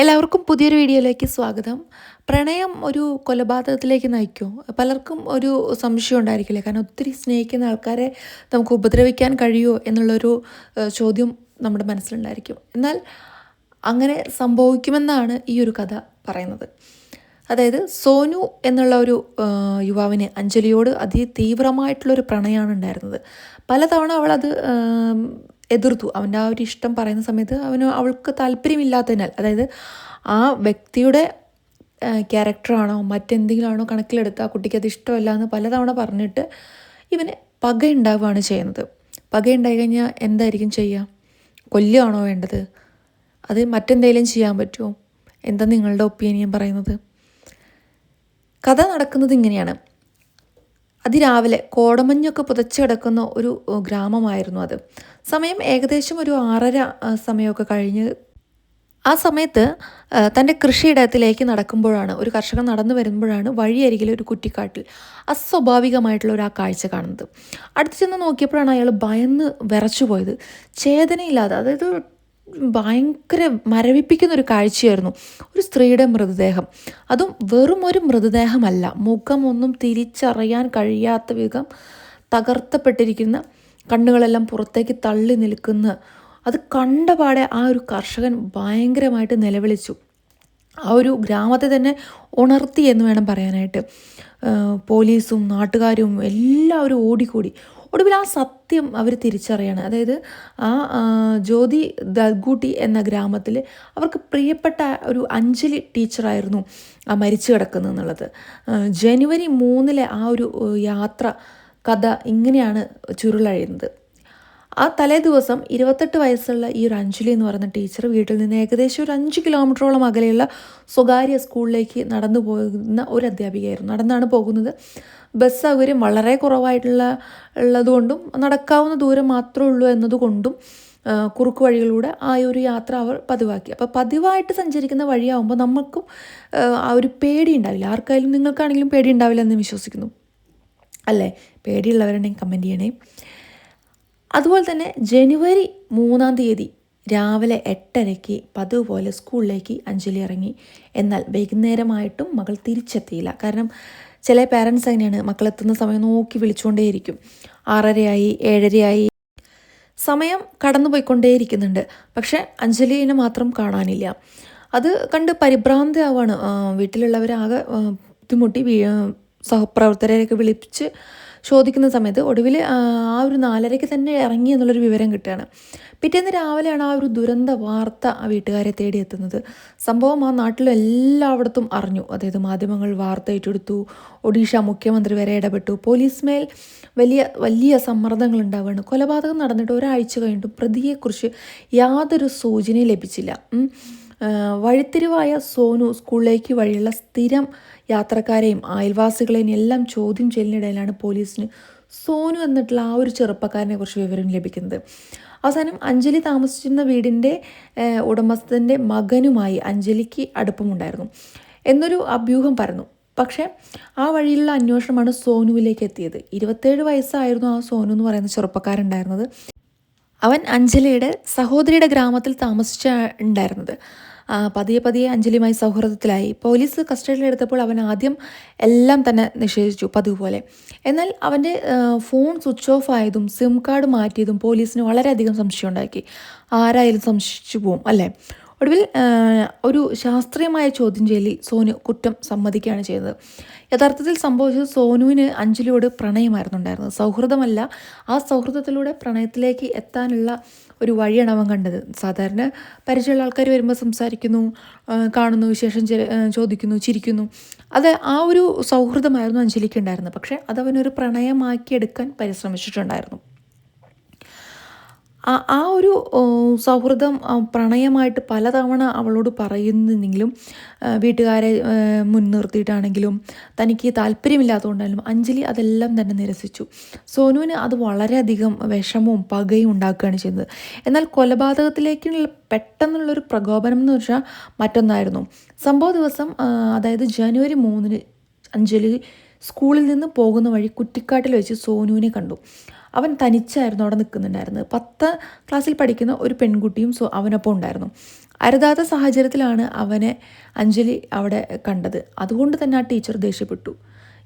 എല്ലാവർക്കും പുതിയൊരു വീഡിയോയിലേക്ക് സ്വാഗതം. പ്രണയം ഒരു കൊലപാതകത്തിലേക്ക് നയിക്കുമോ പലർക്കും ഒരു സംശയം ഉണ്ടായിരിക്കില്ലേ? കാരണം ഒത്തിരി സ്നേഹിക്കുന്ന ആൾക്കാരെ നമുക്ക് ഉപദ്രവിക്കാൻ കഴിയുമോ എന്നുള്ളൊരു ചോദ്യം നമ്മുടെ മനസ്സിലുണ്ടായിരിക്കും. എന്നാൽ അങ്ങനെ സംഭവിക്കുമെന്നാണ് ഈ ഒരു കഥ പറയുന്നത്. അതായത് സോനു എന്നുള്ള ഒരു യുവാവിന് അഞ്ജലിയോട് അതിതീവ്രമായിട്ടുള്ളൊരു പ്രണയമാണ് ഉണ്ടായിരുന്നത്. പലതവണ അവളത് എതിർത്തു. അവന്റെ ആ ഒരു ഇഷ്ടം പറയുന്ന സമയത്ത് അവന് അവൾക്ക് താല്പര്യമില്ലാത്തതിനാൽ അതായത് ആ വ്യക്തിയുടെ ക്യാരക്ടറാണോ മറ്റെന്തെങ്കിലും ആണോ കണക്കിലെടുത്ത് ആ കുട്ടിക്ക് അത് ഇഷ്ടമല്ല എന്ന് പലതവണ പറഞ്ഞിട്ട് ഇവന് പകയുണ്ടാവുകയാണ് ചെയ്യുന്നത്. പകയുണ്ടായി കഴിഞ്ഞാൽ എന്തായിരിക്കും ചെയ്യുക? കൊല്ലുകയാണോ വേണ്ടത്? അത് മറ്റെന്തെങ്കിലും ചെയ്യാൻ പറ്റുമോ? എന്താ നിങ്ങളുടെ ഒപ്പീനിയൻ പറയുന്നത്? കഥ നടക്കുന്നത് ഇങ്ങനെയാണ്. അതിരാവിലെ കോടമഞ്ഞൊക്കെ പുതച്ചു കിടക്കുന്ന ഒരു ഗ്രാമമായിരുന്നു അത്. സമയം ഏകദേശം ഒരു ആറര സമയമൊക്കെ കഴിഞ്ഞ് ആ സമയത്ത് തന്റെ കൃഷിയിടത്തിലേക്ക് നടക്കുമ്പോഴാണ് ഒരു കർഷകൻ നടന്നു വരുമ്പോഴാണ് വഴിയരികിൽ ഒരു കുറ്റിക്കാട്ടിൽ അസ്വാഭാവികമായിട്ടുള്ള ഒരു ആ കാഴ്ച കാണുന്നത്. അടുത്ത് ചെന്ന് നോക്കിയപ്പോഴാണ് അയാൾ ഭയന്ന് വിറച്ചു പോയത് ചേതനയില്ലാതെ അതായത് ഭയങ്കര മരവിപ്പിക്കുന്ന ഒരു കാഴ്ചയായിരുന്നു. ഒരു സ്ത്രീയുടെ മൃതദേഹം. അതും വെറും ഒരു മൃതദേഹമല്ല. മുഖമൊന്നും തിരിച്ചറിയാൻ കഴിയാത്ത വിധം തകർത്തപ്പെട്ടിരിക്കുന്ന കണ്ണുകളെല്ലാം പുറത്തേക്ക് തള്ളി നിൽക്കുന്ന അത് കണ്ടപാടെ ആ ഒരു കർഷകൻ ഭയങ്കരമായിട്ട് നിലവിളിച്ചു. ആ ഒരു ഗ്രാമത്തെ തന്നെ ഉണർത്തി എന്ന് വേണം പറയാനായിട്ട്. പോലീസും നാട്ടുകാരും എല്ലാവരും ഓടിക്കൂടി. ഒടുവിൽ ആ സത്യം അവർ തിരിച്ചറിയാണ്. അതായത് ആ ജ്യോതി ദൽഗൂട്ടി എന്ന ഗ്രാമത്തിൽ അവർക്ക് പ്രിയപ്പെട്ട ഒരു അഞ്ജലി ടീച്ചറായിരുന്നു ആ മരിച്ചു കിടക്കുന്നത് എന്നുള്ളത്. ജനുവരി മൂന്നിലെ ആ ഒരു യാത്ര കഥ ഇങ്ങനെയാണ് ചുരുളഴിയുന്നത്. ആ തലേ ദിവസം ഇരുപത്തെട്ട് വയസ്സുള്ള ഈ ഒരു അഞ്ജലി എന്ന് പറയുന്ന ടീച്ചർ വീട്ടിൽ നിന്ന് ഏകദേശം ഒരു അഞ്ച് കിലോമീറ്ററോളം അകലെയുള്ള സ്വകാര്യ സ്കൂളിലേക്ക് നടന്നു പോകുന്ന ഒരു അധ്യാപികയായിരുന്നു. നടന്നാണ് പോകുന്നത്. ബസ് സൗകര്യം വളരെ കുറവായിട്ടുള്ള ഉള്ളതുകൊണ്ടും നടക്കാവുന്ന ദൂരം മാത്രമേ ഉള്ളൂ എന്നതുകൊണ്ടും കുറുക്ക് വഴികളിലൂടെ ആ ഒരു യാത്ര അവർ പതിവാക്കി. അപ്പോൾ പതിവായിട്ട് സഞ്ചരിക്കുന്ന വഴിയാവുമ്പോൾ നമുക്കും ആ, ഒരു പേടി ഉണ്ടാവില്ല. ആർക്കായാലും നിങ്ങൾക്കാണെങ്കിലും പേടി ഉണ്ടാവില്ല എന്ന് വിശ്വസിക്കുന്നു. അല്ലേ? പേടിയുള്ളവരുണ്ടെങ്കിൽ കമന്റ് ചെയ്യണേ. അതുപോലെ തന്നെ ജനുവരി മൂന്നാം തീയതി രാവിലെ എട്ടരയ്ക്ക് പതിവ് പോലെ സ്കൂളിലേക്ക് അഞ്ജലി ഇറങ്ങി. എന്നാൽ വൈകുന്നേരമായിട്ടും മകൾ തിരിച്ചെത്തിയില്ല. കാരണം ചില പാരൻസ് അങ്ങനെയാണ് മക്കളെത്തുന്ന സമയം നോക്കി വിളിച്ചുകൊണ്ടേയിരിക്കും. ആറരയായി ഏഴരയായി. സമയം കടന്നുപോയിക്കൊണ്ടേയിരിക്കുന്നുണ്ട്. പക്ഷേ അഞ്ജലിനെ മാത്രം കാണാനില്ല. അത് കണ്ട് പരിഭ്രാന്തയാവാണ് വീട്ടിലുള്ളവരാകെ ബുദ്ധിമുട്ടി സഹപ്രവർത്തകരെയൊക്കെ വിളിച്ച് ചോദിക്കുന്ന സമയത്ത് ഒടുവിൽ ആ ഒരു നാലരയ്ക്ക് തന്നെ ഇറങ്ങി എന്നുള്ളൊരു വിവരം കിട്ടുകയാണ്. പിറ്റേന്ന് രാവിലെയാണ് ആ ഒരു ദുരന്ത വാർത്ത ആ വീട്ടുകാരെ തേടിയെത്തുന്നത്. സംഭവം ആ നാട്ടിൽ എല്ലായിടത്തും അറിഞ്ഞു. അതായത് മാധ്യമങ്ങൾ വാർത്ത ഏറ്റെടുത്തു ഒഡീഷ മുഖ്യമന്ത്രി വരെ ഇടപെട്ടു പോലീസ് മേൽ വലിയ വലിയ സമ്മർദ്ദങ്ങൾ ഉണ്ടാവുകയാണ്. കൊലപാതകം നടന്നിട്ട് ഒരാഴ്ച കഴിഞ്ഞിട്ടും പ്രതിയെക്കുറിച്ച് യാതൊരു സൂചനയും ലഭിച്ചില്ല. വഴിത്തിരിവായ സോനു സ്കൂളിലേക്ക് വഴിയുള്ള സ്ഥിരം യാത്രക്കാരെയും അയൽവാസികളെയും എല്ലാം ചോദ്യം ചെയ്യലിനിടയിലാണ് പോലീസിന് സോനു എന്നിട്ടുള്ള ആ ഒരു ചെറുപ്പക്കാരനെ കുറിച്ച് വിവരം ലഭിക്കുന്നത്. അവസാനം അഞ്ജലി താമസിച്ചിരുന്ന വീടിന്റെ ഉടമസ്ഥന്റെ മകനുമായി അഞ്ജലിക്ക് അടുപ്പമുണ്ടായിരുന്നു. എന്നൊരു അഭ്യൂഹം പറഞ്ഞു പക്ഷേ ആ വഴിയിലുള്ള അന്വേഷണമാണ് സോനുവിലേക്ക് എത്തിയത്. ഇരുപത്തേഴ് വയസ്സായിരുന്നു ആ സോനു എന്ന് പറയുന്ന ചെറുപ്പക്കാരുണ്ടായിരുന്നത് അവൻ അഞ്ജലിയുടെ സഹോദരിയുടെ ഗ്രാമത്തിൽ താമസിച്ച ഉണ്ടായിരുന്നത് പതിയെ പതിയെ അഞ്ജലിയുമായി സൗഹൃദത്തിലായി. പോലീസ് കസ്റ്റഡിയിലെടുത്തപ്പോൾ അവൻ ആദ്യം എല്ലാം തന്നെ നിഷേധിച്ചു പതിവ് പോലെ. എന്നാൽ അവന്റെ ഫോൺ സ്വിച്ച് ഓഫ് ആയതും സിം കാർഡ് മാറ്റിയതും പോലീസിന് വളരെയധികം സംശയം ഉണ്ടാക്കി ആരായാലും സംശയിച്ചു പോവും അല്ലേ? ഒടുവിൽ ഒരു ശാസ്ത്രീയമായ ചോദ്യം ചെയ്യലിൽ സോനു കുറ്റം സമ്മതിക്കുകയാണ് ചെയ്തത്. യഥാർത്ഥത്തിൽ സംഭവിച്ചത് സോനുവിന് അഞ്ജലിയോട് പ്രണയമായിരുന്നു ഉണ്ടായിരുന്നത് സൗഹൃദമല്ല ആ സൗഹൃദത്തിലൂടെ പ്രണയത്തിലേക്ക് എത്താനുള്ള ഒരു വഴിയാണ് അവൻ കണ്ടത്. സാധാരണ പരിചയമുള്ള ആൾക്കാർ വരുമ്പോൾ സംസാരിക്കുന്നു കാണുന്നു വിശേഷം ചോദിക്കുന്നു ചിരിക്കുന്നു. അത് ആ ഒരു സൗഹൃദമായിരുന്നു അഞ്ജലിക്ക് ഉണ്ടായിരുന്നത് പക്ഷേ അതവനൊരു പ്രണയമാക്കി എടുക്കാൻ പരിശ്രമിച്ചിട്ടുണ്ടായിരുന്നു. ആ ഒരു സൗഹൃദം പ്രണയമായിട്ട് പലതവണ അവളോട് പറയുന്നെങ്കിലും വീട്ടുകാരെ മുൻനിർത്തിയിട്ടാണെങ്കിലും തനിക്ക് താല്പര്യമില്ലാത്തതുകൊണ്ടായാലും അഞ്ജലി അതെല്ലാം തന്നെ നിരസിച്ചു. സോനുവിന് അത് വളരെയധികം വിഷമവും പകയും ഉണ്ടാക്കുകയാണ് ചെയ്തത്. എന്നാൽ കൊലപാതകത്തിലേക്കുള്ള പെട്ടെന്നുള്ളൊരു പ്രകോപനം എന്ന് വെച്ചാൽ മറ്റൊന്നായിരുന്നു. സംഭവ ദിവസം അതായത് ജനുവരി മൂന്നിന് അഞ്ജലി സ്കൂളിൽ നിന്ന് പോകുന്ന വഴി കുറ്റിക്കാട്ടിൽ വെച്ച് സോനുവിനെ കണ്ടു. അവൻ തനിച്ചായിരുന്നു അവിടെ നിൽക്കുന്നുണ്ടായിരുന്നത്. പത്ത് ക്ലാസ്സിൽ പഠിക്കുന്ന ഒരു പെൺകുട്ടിയും സോ അവനൊപ്പം ഉണ്ടായിരുന്നു. അരുതാത്ത സാഹചര്യത്തിലാണ് അവനെ അഞ്ജലി അവിടെ കണ്ടത്. അതുകൊണ്ട് തന്നെ ആ ടീച്ചർ ദേഷ്യപ്പെട്ടു.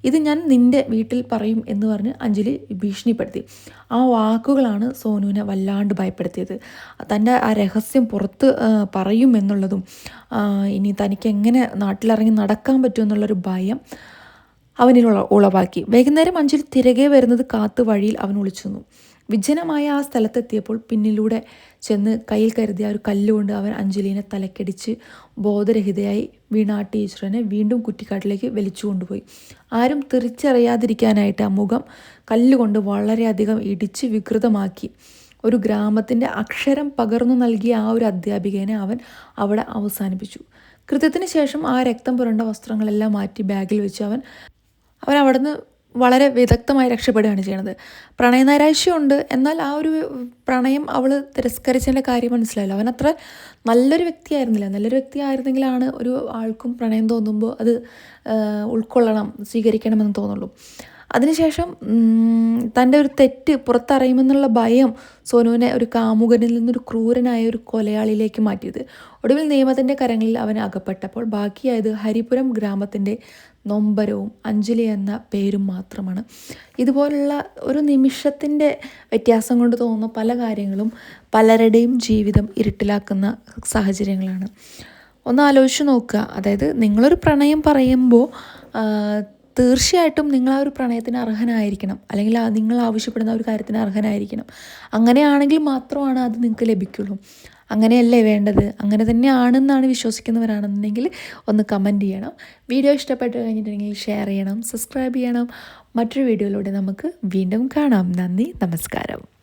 ഇത് ഞാൻ നിന്റെ വീട്ടിൽ പറയും എന്ന് പറഞ്ഞ് അഞ്ജലി ഭീഷണിപ്പെടുത്തി. ആ വാക്കുകളാണ് സോനുവിനെ വല്ലാണ്ട് ഭയപ്പെടുത്തിയത്. തന്റെ ആ രഹസ്യം പുറത്ത് പറയും എന്നുള്ളതും ഇനി തനിക്ക് എങ്ങനെ നാട്ടിലിറങ്ങി നടക്കാൻ പറ്റുമെന്നുള്ളൊരു ഭയം അവനിലുള്ള ഉളവാക്കി. വൈകുന്നേരം അഞ്ചിൽ തിരകെ വരുന്നത് കാത്ത് വഴിയിൽ അവൻ ഒളിച്ചു നിന്നു വിജനമായ ആ സ്ഥലത്തെത്തിയപ്പോൾ പിന്നിലൂടെ ചെന്ന് കയ്യിൽ കരുതിയ ഒരു കല്ലുകൊണ്ട് അവൻ അഞ്ജലീനെ തലക്കടിച്ച് ബോധരഹിതയായി വീണ ആ ടീച്ചറിനെ വീണ്ടും കുറ്റിക്കാട്ടിലേക്ക് വലിച്ചു കൊണ്ടുപോയി. ആരും തിരിച്ചറിയാതിരിക്കാനായിട്ട് ആ മുഖം കല്ലുകൊണ്ട് വളരെയധികം ഇടിച്ച് വികൃതമാക്കി. ഒരു ഗ്രാമത്തിന്റെ അക്ഷരം പകർന്നു നൽകിയ ആ ഒരു അധ്യാപികനെ അവൻ അവിടെ അവസാനിപ്പിച്ചു. കൃത്യത്തിന് ശേഷം ആ രക്തം പുരണ്ട വസ്ത്രങ്ങളെല്ലാം മാറ്റി ബാഗിൽ വെച്ച് അവൻ അവൻ അവിടുന്ന് വളരെ വിദഗ്ധമായി രക്ഷപ്പെടുകയാണ് ചെയ്യണത്. പ്രണയനൈരാശ്യമുണ്ട് എന്നാൽ ആ ഒരു പ്രണയം അവൾ തിരസ്കരിച്ചതിന്റെ കാര്യം മനസ്സിലായല്ലോ. അവൻ അത്ര നല്ലൊരു വ്യക്തിയായിരുന്നില്ല. നല്ലൊരു വ്യക്തിയായിരുന്നെങ്കിലാണ് ഒരു ആൾക്കും പ്രണയം തോന്നുമ്പോൾ അത് ഉൾക്കൊള്ളണം സ്വീകരിക്കണമെന്ന് തോന്നുള്ളൂ. അതിനുശേഷം തന്റെ ഒരു തെറ്റ് പുറത്തറിയുമെന്നുള്ള ഭയം സോനുവിനെ ഒരു കാമുകനിൽ നിന്നൊരു ക്രൂരനായ ഒരു കൊലയാളിയിലേക്ക് മാറ്റിയത്. ഒടുവിൽ നിയമത്തിന്റെ കരങ്ങളിൽ അവൻ അകപ്പെട്ടപ്പോൾ ബാക്കിയായത് ഹരിപുരം ഗ്രാമത്തിന്റെ നൊമ്പരവും അഞ്ജലി എന്ന പേരും മാത്രമാണ്. ഇതുപോലുള്ള ഒരു നിമിഷത്തിന്റെ വ്യത്യാസം കൊണ്ട് തോന്നുന്ന പല കാര്യങ്ങളും പലരുടെയും ജീവിതം ഇരുട്ടിലാക്കുന്ന സാഹചര്യങ്ങളാണ്. ഒന്ന് ആലോചിച്ച് നോക്കുക. അതായത് നിങ്ങളൊരു പ്രണയം പറയുമ്പോൾ തീർച്ചയായിട്ടും നിങ്ങൾ ആ ഒരു പ്രണയത്തിന് അർഹനായിരിക്കണം. അല്ലെങ്കിൽ നിങ്ങൾ ആവശ്യപ്പെടുന്ന ഒരു കാര്യത്തിന് അർഹനായിരിക്കണം. അങ്ങനെയാണെങ്കിൽ മാത്രമാണ് അത് നിങ്ങൾക്ക് ലഭിക്കുള്ളൂ. അങ്ങനെയല്ലേ വേണ്ടത്? അങ്ങനെ തന്നെയാണെന്നാണ് വിശ്വസിക്കുന്നവരാണെന്നുണ്ടെങ്കിൽ ഒന്ന് കമന്റ് ചെയ്യണം. വീഡിയോ ഇഷ്ടപ്പെട്ട് കഴിഞ്ഞിട്ടുണ്ടെങ്കിൽ ഷെയർ ചെയ്യണം സബ്സ്ക്രൈബ് ചെയ്യണം. മറ്റൊരു വീഡിയോയിലൂടെ നമുക്ക് വീണ്ടും കാണാം. നന്ദി നമസ്കാരം.